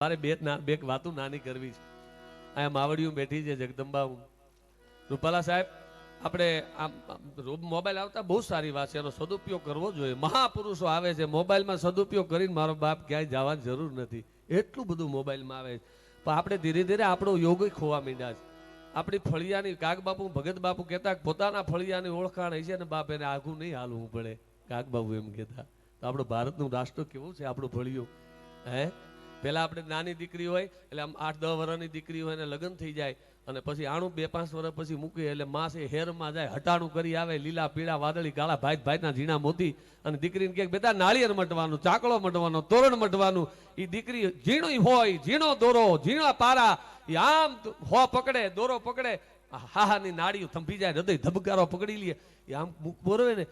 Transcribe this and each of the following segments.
મારે બે બે વાતો નાની કરવી છે. અહીંયા માવડિયું બેઠી છે જગદંબા રૂપાલા સાહેબ, આપણે મોબાઈલ આવતા બહુ સારી વાત છે. એનો સદુપયોગ કરવો જોઈએ. મહાપુરુષો આવે છે. મોબાઈલમાં સદુપયોગ કરીને મારો બાપ ક્યાંય જવાની જરૂર નથી. એટલું બધું મોબાઈલમાં આવે છે. પણ આપણે ધીરે ધીરે આપણો યોગ ખોવા માંડ્યા છે. આપણી ફળિયાની, કાગ બાપુ, ભગત બાપુ કહેતા પોતાના ફળિયાની ઓળખાણ હશે ને બાપ એને આઘું નહીં હાલવું પડે. કાગ બાપુ એમ કહેતા. તો આપણું ભારતનું રાષ્ટ્ર કેવું છે? આપણું ફળિયું. હે? પેલા આપણે નાની દીકરી હોય, એટલે આમ આઠ દસ વર્ષની દીકરી હોય ને લગ્ન થઈ જાય, અને પછી આણું બે પાંચ વર્ષ પછી મૂકી, એટલે માસે હેરમાં જાય, હટાણું કરી આવે, લીલા, પીળા, વાદળી, કાળા ભાઈ ભાઈના ઝીણા, મોતી, અને દીકરીને કહે બેટા, નાળિયેર મટવાનું ચાકડો મટવાનો તોરણ મટવાનું એ દીકરી ઝીણી હોય, ઝીણો દોરો, ઝીણા પારા એ આમ હો પકડે, દોરો પકડે હા હાની નાળીઓ થંભી જાય, હૃદય ધબકારો પકડી લે એ આમ બોરવે ને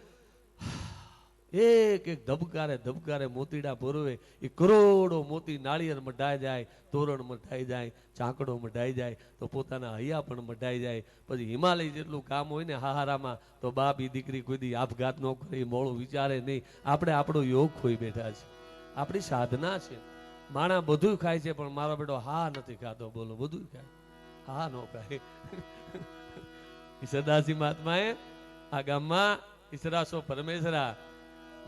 એક એક ધબકારે ધબકારે મોતીડા ભોરવે. એ કરોડો મોતી નાળિયેર મઢાઈ જાય, તોરણ મઢાઈ જાય ચાંકડો મઢાઈ જાય, તો પોતાના હૈયા પણ મઢાઈ જાય. પછી હિમાલય જેટલું કામ હોય ને હાહારામાં, તો બાપ દીકરી કોઈ આપઘાત ન કરે, ઈ વિચારે નહીં. આપણે આપણો યોગ ખોઈ બેઠા છે. આપણી સાધના છે. માણા બધું ખાય છે, પણ મારો બેટો હા નથી ખાતો. બોલો, બધું ખાય. હા નો ખાય. મહાત્મા મહાત્માએ આ ગામમાં ઈસરાસો પરમેશ્વરા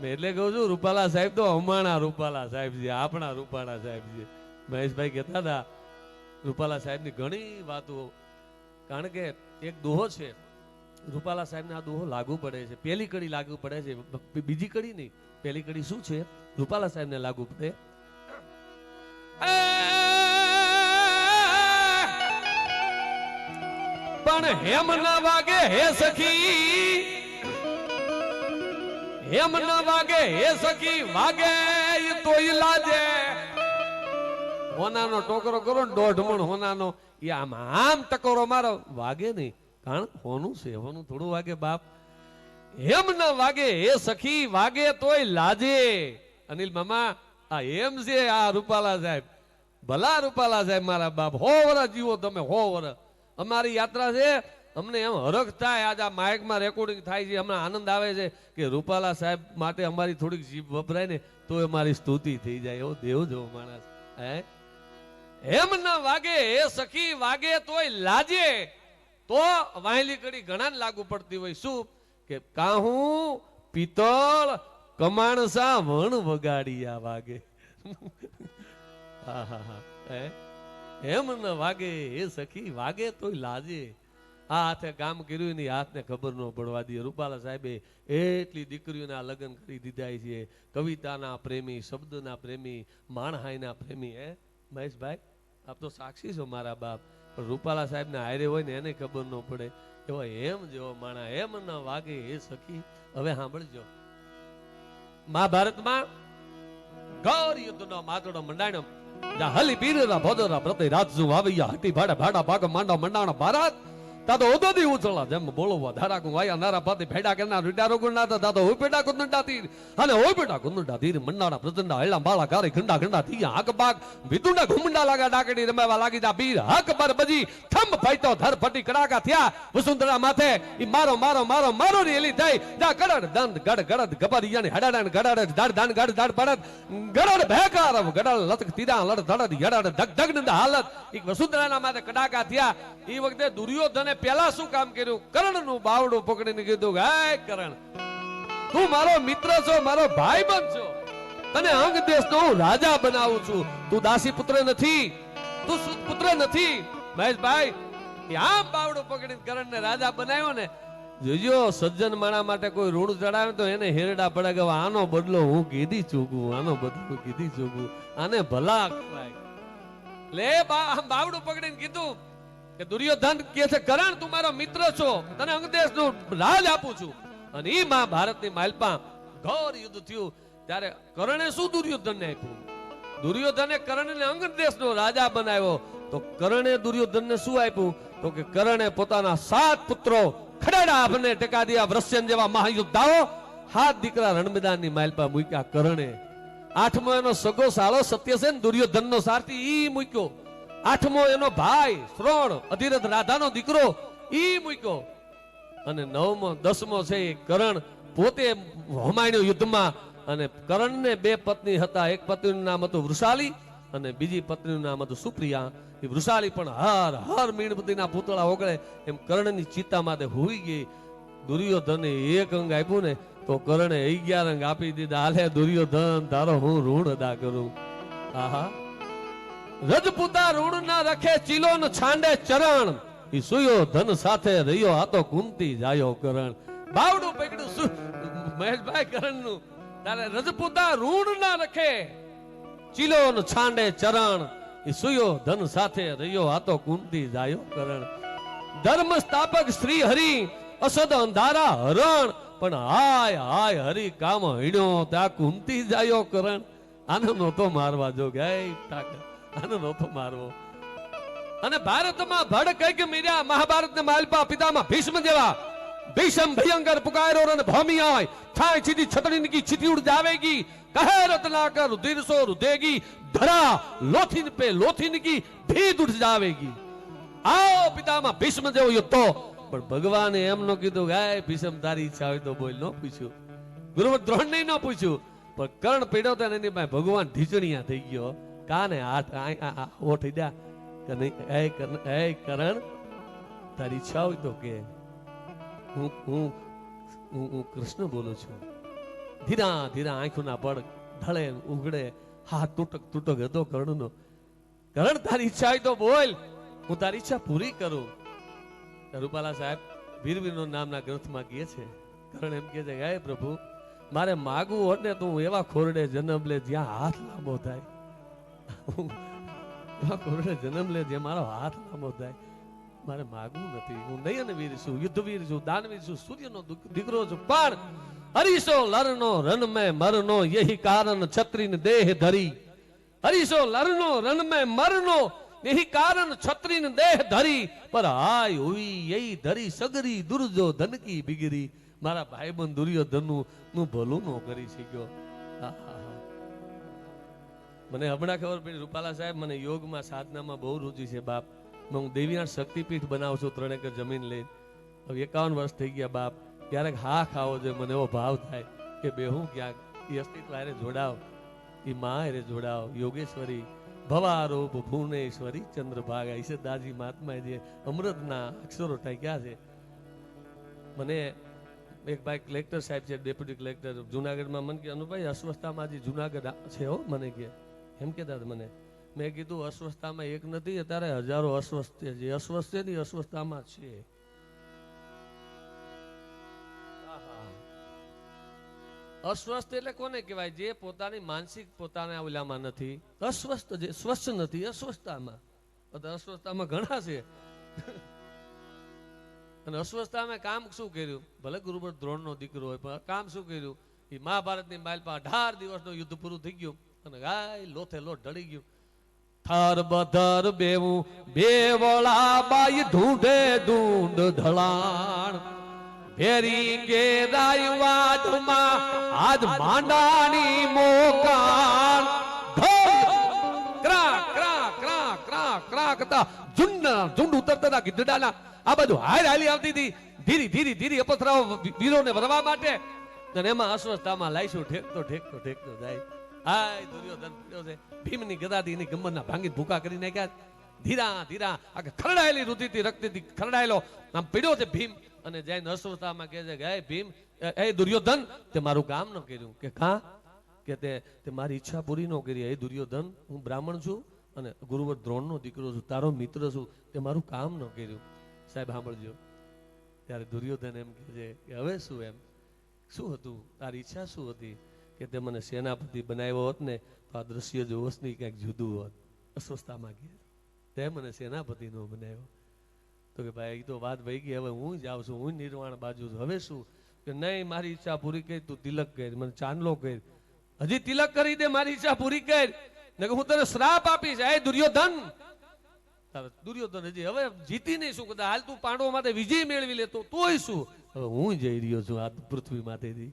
એટલે કહું છું, રૂપાલા સાહેબ તો અમાણા રૂપાલા સાહેબજી આપણા રૂપાલા સાહેબજી મહેશભાઈ કહેતા હતા, રૂપાલા સાહેબની ઘણી વાતો, કારણ કે એક દોહો છે, રૂપાલા સાહેબને આ દોહો લાગુ પડે છે. પહેલી કડી લાગુ પડે છે બીજી કડી નહીં પહેલી કડી શું છે? રૂપાલા સાહેબને લાગુ પડે. પણ હેમ ના વાગે હે સખી હેમ ન વાગે હે સખી વાગે, ઈ તો લાજે. હોનાનો ટોકરો કરો ને દોઢ મણ હોનાનો એ આમ આમ ટકોરો મારો. વાગે નહીં, કારણ હોનું છે હોનું થોડું વાગે બાપ. હેમ ન વાગે હે સખી વાગે તોય લાજે. અનિલ મામા, આ એમ છે, આ રૂપાલા સાહેબ. ભલા રૂપાલા સાહેબ મારા બાપ. હો વરા જીવો તમે, હો વરા અમારી યાત્રા છે અમને એમ હરખ થાય આજ આ માઇકમાં રેકોર્ડિંગ થાય છે, હમણાં આનંદ આવે છે કે રૂપાલા સાહેબ માટે અમારી થોડીક જીભ વપરાય ને તો અમારી સ્તુતિ થઈ જાય. એવો દેવ જેવો માણસ એમ ન વાગે, એ સખી વાગે તોય લાજે. તો વાયલી કડી ઘણા લાગુ પડતી હોય. શું? કે કાહું પિત્તળ કમાણસા વણ વગાડિયા વાગે. હા હા. હા? એમ ન વાગે, એ સખી વાગે તોય લાજે. આ હાથે કામ કર્યું નહીં હાથને ખબર ન પડવા દે રૂપાલા સાહેબે એટલી દીકરીઓના લગ્ન કરી દીધા છે. કવિતાના પ્રેમી, શબ્દના પ્રેમી, માણહાઈના પ્રેમી, હે? મહેશભાઈ, આપ તો સાક્ષી છો મારા બાપ. પણ રૂપાલા સાહેબને હારે હોય ને એને ખબર ન પડે. એવો એમ જેવો માણા એમ ન વાગે એ સખી. હવે સાંભળજો. મહાભારતમાં ગૌર યુદ્ધનો માતડો મંડાણો હલી પીરના ભોદરા પ્રતિ રાજુ વાવૈયા હટી ભાડા ભાડા ભાગ માંડો મંડાણો ભારત. તાતો ઓદોદી ઉછળા જેમ બોલવા ધારા કુ વાયા નારા પાતે ભેડા કેના રીટારો ગુણના તાતો હોય પેડા કુંદડા તીર. અને હોય પેડા કુંદડા તીર મંડાણા પ્રચંડા હેલા બાળા કારે ખંડા ખંડા તીયા હાક બાગ વિતુંડા ઘુમંડા લાગા ડાકડી રમાવા લાગી જા બીર હક પર બજી, થંભ ફાઈતો ધર ફટી કડાકા થયા. વસુંધરા માથે, ઈ મારો મારો મારો મારો ની એલી થઈ. જા કડડ દંત ગડ, ગડદ ગબરિયાની હડાડાન ગડાડ દાડ, દાન, ગડ, દાડ પડત ગડડ ભેકાર ગડડ લતક તીડા લડ ધડદ યડડ ધક નંદ હાલત. ઈ વસુંધરાના માથે કડાકા થયા. ઈ વખતે દુર્યોધને પહેલા શું કામ કર્યું? કર્ણનું બાવડું પકડીને કીધું હાય કરણ, તું મારો મિત્ર છો, મારો ભાઈ છો. તને અંગ દેશનો હું રાજા બનાવું છું. તું દાસી પુત્ર નથી. તું સુત પુત્ર નથી. મહેશભાઈ ત્યાં બાવડું પકડીને કરણને રાજા બનાવ્યો ને, જોજો, સજ્જન માણા માટે કોઈ ઋણ ચડાવે તો એને હેરડા પડે કે આનો બદલો હું કીધી ચૂકું આનો બદલો કીધી ચૂકું આને ભલા લે બા, આમ બાવડું પકડીને કીધું. કે દુર્યોધન કે છે, કરણ, તું મારો મિત્ર છો. તને અંગદેશનું રાજ આપું છું. અને ઈ મહાભારતની માલપા ઘોર યુદ્ધ થયું. ત્યારે કરણે શું દુર્યોધનને આપ્યું? દુર્યોધને કર્ણને અંગદેશનો રાજા બનાવ્યો. તો કરણે દુર્યોધનને શું આપ્યું? તો કે કરણે પોતાના સાત પુત્રો ખડેડા આપને ટેકા દિયા વૃષ્યન જેવા મહાયુદ્ધાઓ. હાથ દીકરા રણમેદાનની માલપા મૂક્યા કરણે. આઠમો એનો સગો સાળો સત્યસેન દુર્યોધનનો સારથી ઈ મૂક્યો. આઠમો એનો ભાઈ, શ્રોણ, અધિરથ રાધાનો દીકરો, ઈ મૂક્યો. અને નવમો, દસમો છે એ કરણ, પોતે હોમાયણ્યો યુદ્ધમાં. અને કરણને બે પત્ની હતા, એક પત્નીનું નામ હતું વૃષાલી અને બીજી પત્નીનું નામ હતું સુપ્રિયા. એ વૃષાલી પણ હર હર મીણબત્તીના પૂતળા ઓગળે, એમ કર્ણની ચિત્તા માટે હોઈ ગઈ. દુર્યોધને એક અંગ આપ્યું ને, તો કર્ણે અગિયાર અંગ આપી દીધા. હાલે દુર્યોધન, તારો હું ઋણ અદા કરું? આહા. રજપૂતા ઋણ ના રખે ચીલો છાંડે ચરણ. ઈ સુયો ધન સાથે રહ્યો, આ તો કુંતી જાયો કરણ. બાવડું પકડ્યું સુ મહેશભાઈ કરણનું તારે રજપૂતા ઋણ ના રખે ચીલો ન છાંડે ચરણ. ઈ સુયો ધન સાથે રહ્યો, આ તો કુંતી જાયો કરણ. ધર્મ સ્થાપક શ્રી હરિ, અસદ અંધારા હરણ. પણ હાય હાય, હરિ કામ હણ્યો, ત્યાં કુંતી જાયો કરણ. આનંદ નહોતો મારવા જો ગઈ ઠાકર. આને નહોતો મારવો. અને ભારતમાં ભડ કંઈક મીર્યા મહાભારત ને માલપા પિતામાં ભીષ્મ જેવા ભીષમ ભયંકર પુકારો રન ભૂમિ આય થાય સીધી છતડી કી છીતી ઉડ જાવેગી. કહે રતનાકર રુધિર સો રુધેગી ધરા લોથિન પે લોથિન કી ભીદ ઉઠ જાવેગી. આવો પિતામાં ભીષ્મ જેવો યુદ્ધો. પણ ભગવાને એમ નો કીધું ગાય ભીષ્મ, તારી ઈચ્છા હોય તો બોલ. ન પૂછ્યું. ગુરુ દ્રોણ નહીં ન પૂછ્યું. પણ કર્ણ પીડ્યો તો એની ભગવાન ઢીચણિયા થઈ ગયો. કાને હાથ ઓઠી દા કે કરણ, તારી ઈચ્છા હોય તો કે. હું હું હું કૃષ્ણ બોલું છું. ધીરા ધીરા આંખોના પડ ઢળે, ઉઘડે, હાથ તૂટક તૂટક હતો કર્ણનો. કરણ, તારી ઈચ્છા હોય તો બોલ. હું તારી ઈચ્છા પૂરી કરું. રૂપાલા સાહેબ વીરવીરનો નામના ગ્રંથમાં કહે છે. કરણ એમ કહે છે, હે પ્રભુ, મારે માગવું હોત ને તો હું એવા ખોરડે જન્મ લે જ્યાં હાથ લાંબો થાય. એવા જન્મ લે જે મારો હાથ લાંબો થાય. મારે માગવું નથી. હું નયન વીર છું, યુદ્ધવીર છું, દાનવીર છું, સૂર્યનો દીક- દીકરો છું. પણ હરીશો લરનો રન મેં મરનો, યહી કારણ છત્રીન દેહ ધરી. હરીશો લરનો રન મેં મરનો, યહી કારણ છત્રીન દેહ ધરી. પર હાય હોઈ યહી ધરી, સગરી દુર્જો ધનકી બિગરી. મારા ભાઈબંધ દુર્યોધનનું, નું ભલું નો કરી શક્યો. આહાહા. મને હમણાં ખબર પડી, રૂપાલા સાહેબ મને યોગમાં, સાધનામાં બહુ રુચિ છે, બાપ. હું દેવીનાથ શક્તિપીઠ બનાવું છું ત્રણ એકર જમીન લઈને. હવે એકાવન વર્ષ થઈ ગયા, બાપ. ક્યારેક હા ખાવો જોઈએ મને એવો ભાવ થાય કે બે, હું ક્યાંક એ અસ્તિત્વ હારે જોડાવ એ મા એને જોડાવ. યોગેશ્વરી, ભવારૂપ ભુવનેશ્વરી ચંદ્રભાગા. ઈશે દાજી મહાત્મા જે અમૃતના અક્ષરો ટાંક્યા છે. મને એક ભાઈ કલેક્ટર સાહેબ છે ડેપ્યુટી કલેક્ટર જુનાગઢમાં. મને કે, અનુભાઈ, અસ્વસ્થામાં જે જુનાગઢ છે હો, મને કે. એમ કહેતા હતા મને, મેં કીધું અસ્વસ્થતામાં એક નથી, અત્યારે હજારો અસ્વસ્થ છે. જે અસ્વસ્થ છે ને અસ્વસ્થતામાં છે. અસ્વસ્થ એટલે કોને કહેવાય? જે પોતાની માનસિક પોતાના ઓલામાં નથી. અસ્વસ્થ જે, સ્વસ્થ નથી અસ્વસ્થતામાં અસ્વસ્થતામાં ઘણા છે. અને અસ્વસ્થતામાં કામ શું કર્યું? ભલે ગુરુબર દ્રોણનો દીકરો હોય, પણ કામ શું કર્યું? એ મહાભારતની માઇલમાં અઢાર દિવસનું યુદ્ધ પૂરું થઈ ગયું. અને ગાય, લોથે લોટ ઢળી ગયું. થર બધર બેવું બેવળા બાઈ ઢૂંઢે ઢૂંઢ ઢળાણ. ફેરી કે રાયવાદમાં આજ માંડાની મોકાણ. આ બધું હાર હાલી આવતી હતી. ધીરી ધીરી ધીરી અપથરાઓ વીરોને વરવા માટે. અને એમાં અસ્વસ્થતામાં લાઈશું ઠેકતો ઠેકતો ઠેકતો જાય. હાય દુર્યોધન પડ્યો છે ભીમની ગદાથી એની ભાંગી ભૂકા કરી નાખ્યા. ધીરા ધીરા આ ખરડાયેલી રુધિરથી રક્તથી ખરડાયેલો. આમ પીડ્યો છે ભીમ. અને જઈને અશ્વતામાં કહે છે કે, હે ભીમ, એ- દુર્યોધન, તે મારું કામ ન કર્યું. કે કા કે તે મારી ઈચ્છા પૂરી ન કરી. હે દુર્યોધન, હું બ્રાહ્મણ છું અને ગુરુવર દ્રોણનો દીકરો છું. તારો મિત્ર છું. તે મારું કામ ન કર્યું. સાહેબ, સાંભળજો. ત્યારે દુર્યોધન એમ કહે છે કે, હવે શું એમ? શું હતું? તારી ઈચ્છા શું હતી? કે તે મને સેનાપતિ બનાવ્યો હોત ને, તો આ દ્રશ્ય જો વસની કંઈક જુદું હોત. અસ્વસ્થતામાં કહે તે મને સેનાપતિ નો બનાવ્યો. તો કે ભાઈ તો વાત ભાઈ ગઈ. હવે હું જાઉં છું, હું નિર્વાણ બાજુ છું. હવે શું? કે નહીં, મારી ઈચ્છા પૂરી કરી, તું તિલક કર. મને ચાંદલો કર. હજી તિલક કરી દે, મારી ઈચ્છા પૂરી કર. ને હું તને શ્રાપ આપીશ. એ દુર્યોધન! દુર્યોધન હજી હવે જીતી નહીં શું? કદાચ હાલ તું પાંડવો માટે વિજય મેળવી લે તો તોય શું? હવે હું જઈ રહ્યો છું આ પૃથ્વી માથેથી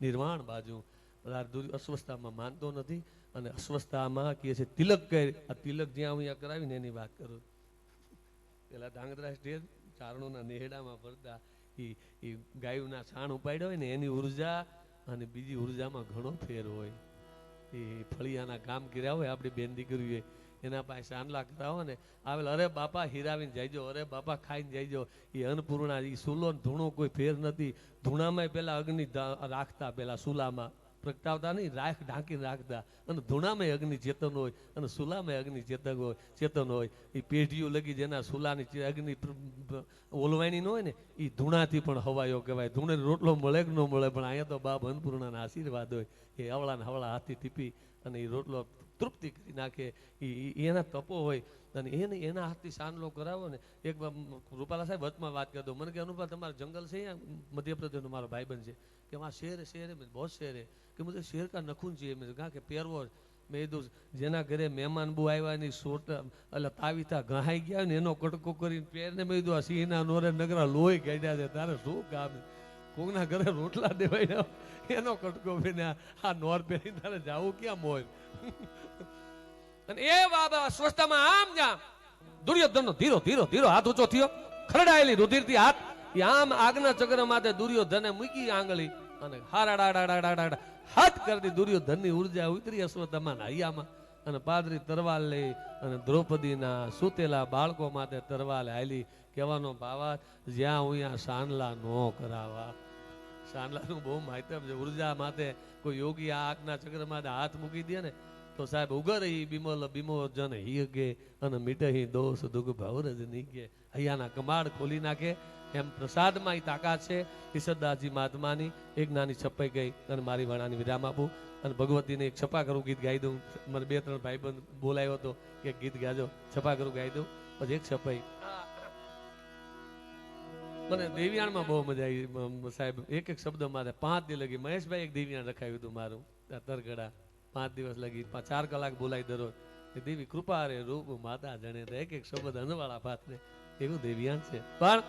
નિર્વાણ બાજુ. આ દુર- અસ્વસ્થતામાં માનતો નથી અને અસ્વસ્થતામાં કહે છે, તિલક કર આ તિલક જ્યાં હું કરાવીને એની વાત કરું. પેલા ધાંગધ્રા સ્ટેજ, ચારણોના નેહડામાં ફરતા એ એ ગાયુના છાણ ઉપાડ્યો હોય ને, એની ઊર્જા અને બીજી ઉર્જામાં ઘણો ફેર હોય. એ ફળિયાના કામ કર્યા હોય આપણી બેન દીકરીઓએ, એના પાસે સાંડલા કરાવો ને, આવેલ અરે બાપા હીરાવીને જઈજો અરે બાપા ખાઈને જાયજો. એ અન્નપૂર્ણા એ સુલો ધૂણો કોઈ ફેર નથી. ધૂણામાં પેલા અગ્નિ રાખતા પેલા સુલામાં. પ્રગટાવતા નહીં રાખ ઢાંકી રાખતા. અને ધૂણામાં અગ્નિ ચેતન હોય, અને સુલામાં અગ્નિ ચેતન હોય ચેતન હોય. એ પેઢીઓ લગી જેના સુલાની અગ્નિ ઓલવાણી ન હોય ને એ ધૂણાથી પણ હવાયો કહેવાય. ધૂણે રોટલો મળે કે ન મળે, પણ અહીંયા તો બાપ અન્નપૂર્ણાના આશીર્વાદ હોય. એ અવળાને હવળા હાથથી ટીપી અને એ રોટલો તૃપ્તિ કરી નાખે. ઈ એના તપો હોય. અને એને એના હાથથી સાનલો કરાવો ને, એક રૂપાલા સાહેબ વતમાં વાત કરી દો. મને કે અનુભવ તમારું જંગલ છે મધ્યપ્રદેશનો મારો ભાઈબંધ છે. કે માં શેર શેર બહુ શેર હે કે મુજે શેર કા નખુન चाहिए મેં કહા કે પહેરવો મેં કીધું, જેના ઘરે મહેમાન બહુ આવ્યા ની, સોટ, એટલે તાવીતા ગહાઈ ગયા ને, એનો કટકો કરીને પહેરને મેં કીધું, આ સિંહના નોરે નગરા લોહી ગાડ્યા છે, તારે શું કામ કોકના ઘરે રોટલા દેવાય એનો કટકો પહેરીને આ નોર પહેરીને તારે જવું ક્યાં મોય અને એ બાબા સ્વસ્થમાં આમ જામ દુર્યોધનનો ધીરો ધીરો ધીરો હાથ ઊંચો થયો. ખરડાયેલી રુધિરથી હાથ, એ આમ આગના ચક્ર માથે દુર્યોધને મૂકી આંગળી અને હારાડાડાડાડાડા હાથ કરતી દુર્યોધનની ઊર્જા ઉતરી અશ્વત્થામાના હૈયામાં. અને પાદરી તરવાલ લઈ અને દ્રૌપદીના સુતેલા બાળકો માટે તરવાલ હાલી કહેવાનો ભાવા જ્યાં હું સાનલા નો કરાવા. સાનલાનું બહુ માહિતમ છે. ઊર્જા માટે કોઈ યોગી આ આગના ચક્ર માથે હાથ મૂકી દે ને તો સાહેબ, ઉગર બિમલ બિમો જન હિયગે અને મીટહી દોષ દુઃખ ભવર જ નીકે હૈયાના કમાડ ખોલી નાખે. એમ પ્રસાદમાં એ તાકાત છે. ઈશ્વરદાસજી મહાત્માની એક નાની છપાઈ ગઈ અને મારી વાણાની વિરામ આપું અને ભગવતીને એક છપા કરું ગીત ગાઈ દઉં. મને બે ત્રણ ભાઈબંધ બોલાયો હતો કે ગીત ગાજો છપા કરું ગાઈ દઉં. પછી એક છપાઈ મને દેવિયાણમાં બહુ મજા આવી સાહેબ. એક એક શબ્દ મારે પાંચ દી લગી. મહેશભાઈ એક દેવિયાણ રખાયું હતું મારું તરગડા. પાંચ દિવસ લગી ચાર કલાક બોલાઈ દરરોજ. દેવી કૃપા રે રૂપ માતા જણે એક એક શબ્દ અનવાળા પાત્ર એવું દેવ્યાન છે. પણ